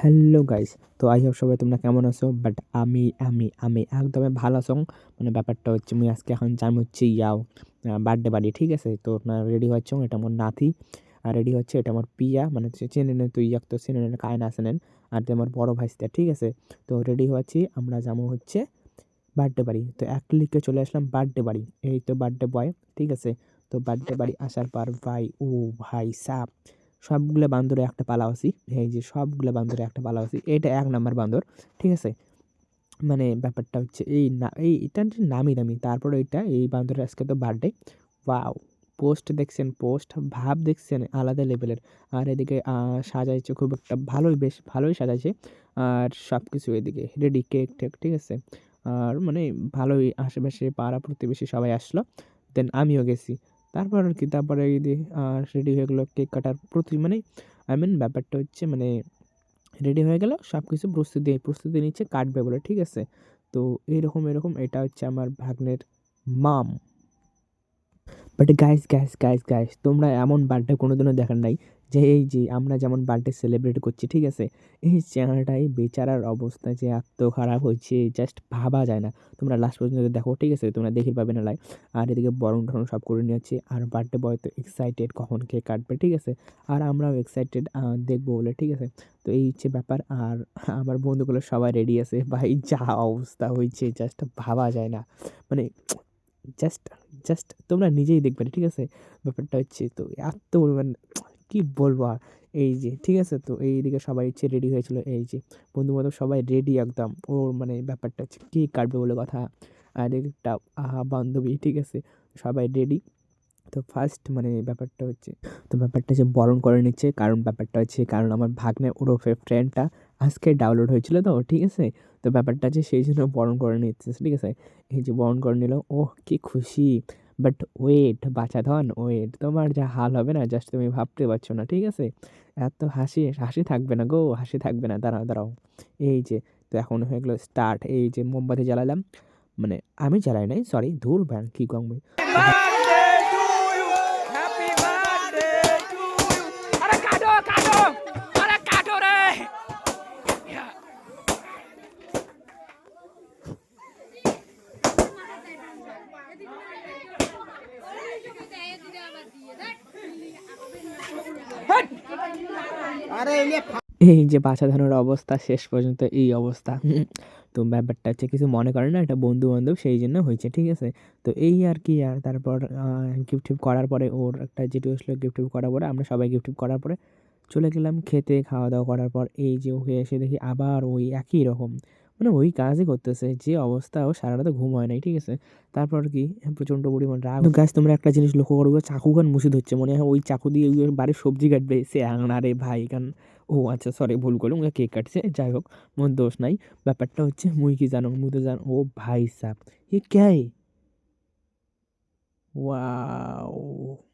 Hello guys, তো I hope সবাই তোমরা কেমন আছো? বাট আমি আমি আমি একদমই ভালো আছো। মানে ব্যাপারটা হচ্ছে, আমি আজকে এখন যাম হচ্ছে ইয়াও বার্থডে বাড়ি ঠিক আছে? তো রেডি হচ্ছে এটা আমার নাতি। আর রেডি হচ্ছে, এটা আমার পিয়া মানে চেনে নেন, তুই ইয়াক তো চেনে নেন কায়না আসেনেন আর তো আমার বড় ভাইস্তা ঠিক আছে? তো রেডি হচ্ছি আমরা যাব হচ্ছে বার্থডে বাড়ি তো এক ক্লিকে চলে আসলাম বার্থডে বাড়ি এই তো বার্থডে বয় ঠিক আছে? তো বার্থডে বাড়ি আসার পর ভাই, ও ভাই, সাপ। সবগুলো বান্দরে একটা পালা পালাওসি এই যে সবগুলো বান্দরে একটা পালা পালাওসি এটা এক নাম্বার বান্দর, ঠিক আছে? মানে ব্যাপারটা হচ্ছে এই না, এই এটা নামি দামি, তারপরে এটা এই বান্দরের আজকে তো বার্থডে ওয়াও পোস্ট দেখছেন পোস্ট ভাব দেখছেন, আলাদা লেভেলের আর এদিকে সাজাইছে খুব একটা ভালোই, বেশ ভালোই সাজাইছে। আর সব কিছু এদিকে রেডি কেক টেক, ঠিক আছে? আর মানে ভালোই আশেপাশে পাড়া প্রতিবেশী সবাই আসলো। দেন আমিও গেছি। তারপর আর কি, তারপরে রেডি হয়ে গেলো কেক কাটার প্রতি মানে আই মিন ব্যাপারটা হচ্ছে মানে রেডি হয়ে গেল সব কিছু প্রস্তুতি প্রস্তুতি নিচ্ছে, কাটবে বলে, ঠিক আছে? তো এরকম এরকম, এটা হচ্ছে আমার ভাগ্নের মাম but guys guys guys guys তোমরা এমন বার্থডে কোনোদিনও দেখেন নাই। যে এই যে আমরা যেমন বার্থডে সেলিব্রেট করছি, ঠিক আছে? এই চ্যানেলটাই বেচারার অবস্থা যে এত খারাপ হয়েছে জাস্ট ভাবা যায় না। তোমরা লাস্ট পর্যন্ত দেখো, ঠিক আছে? তোমরা দেখে পাবে না লাইভ আর এদিকে বরং টরং সব করে নিয়েছে আর বার্থডে বয় তো এক্সাইটেড কখন কেক কাটবে, ঠিক আছে? আর আমরাও এক্সাইটেড দেখব বলে, ঠিক আছে? তো এই হচ্ছে ব্যাপার। আর আমার বন্ধুগুলো সবাই রেডি আছে। ভাই, যা অবস্থা হয়েছে জাস্ট ভাবা যায় না। মানে জাস্ট জাস্ট তোমরা নিজেই দেখবে, ঠিক আছে? ব্যাপারটা হচ্ছে তো এত পরিমাণ কী বলব আর? এই যে, ঠিক আছে তো? এইদিকে সবাই হচ্ছে রেডি হয়েছিল, এই যে বন্ধু বান্ধব সবাই রেডি একদম। ওর মানে ব্যাপারটা হচ্ছে কী কাটবে বলে কথা? আর একটা আহা বান্ধবী, ঠিক আছে? সবাই রেডি তো ফার্স্ট মানে ব্যাপারটা হচ্ছে, তো ব্যাপারটা হচ্ছে বরণ করে নিচ্ছে। কারণ ব্যাপারটা হচ্ছে, কারণ আমার ভাগ্নে ওরফে ফ্রেন্ডটা আজকে ডাউনলোড হয়েছিল তো, ঠিক আছে? তো ব্যাপারটা আছে সেই জন্য বরণ করে নিচ্ছে, ঠিক আছে? এই যে বরণ করে নিল ও কি খুশি। বাট ওয়েট বাছা ধন ওয়েট তোমার যা হাল হবে না জাস্ট তুমি ভাবতে পারছ না, ঠিক আছে? এত হাসি হাসি থাকবে না গো, হাসি থাকবে না, দাঁড়াও দাঁড়াও। এই যে, তো এখন হয়ে গেলো স্টার্ট এই যে মোমবাতি জ্বালালাম। মানে আমি জ্বালাই নাই সরি ধুর ভ্যান কী কমবে এই যে বাছা ধানের অবস্থা, শেষ পর্যন্ত এই অবস্থা। তো ব্যাপারটা হচ্ছে কিছু মনে করে না, এটা বন্ধু বান্ধব সেই জন্য হয়েছে, ঠিক আছে? তো এই আর কি, আর তারপর গিফট টিফট করার পরে, ওর একটা যেটি আসলো গিফট টিফট করার পরে, আমরা সবাই গিফট টিফট করার পরে চলে গেলাম, খেতে খাওয়া দাওয়া করার পর, এই যে ওকে এসে দেখি আবার ওই একই রকম। মানে ওই কাজই করতেছে, যে অবস্থা, ও সারা রাতে ঘুম হয় নাই, ঠিক আছে? তারপর কি? প্রচণ্ড পরিমাণ রাগ গাছ তোমরা একটা জিনিস লক্ষ্য করব চাকু খান মুছে ধরছে মনে হয় ওই চাকু দিয়ে বাড়ির সবজি কাটবে। সে আরে ভাই কান ও আচ্ছা সরি ভুল করলাম, ওকে কেক কাটছে, যাই হোক, মোর দোষ নাই। ব্যাপারটা হচ্ছে, মুই কি জানো, মুই তো জানো, ও ভাই সাহ এ কে? ওয়াও।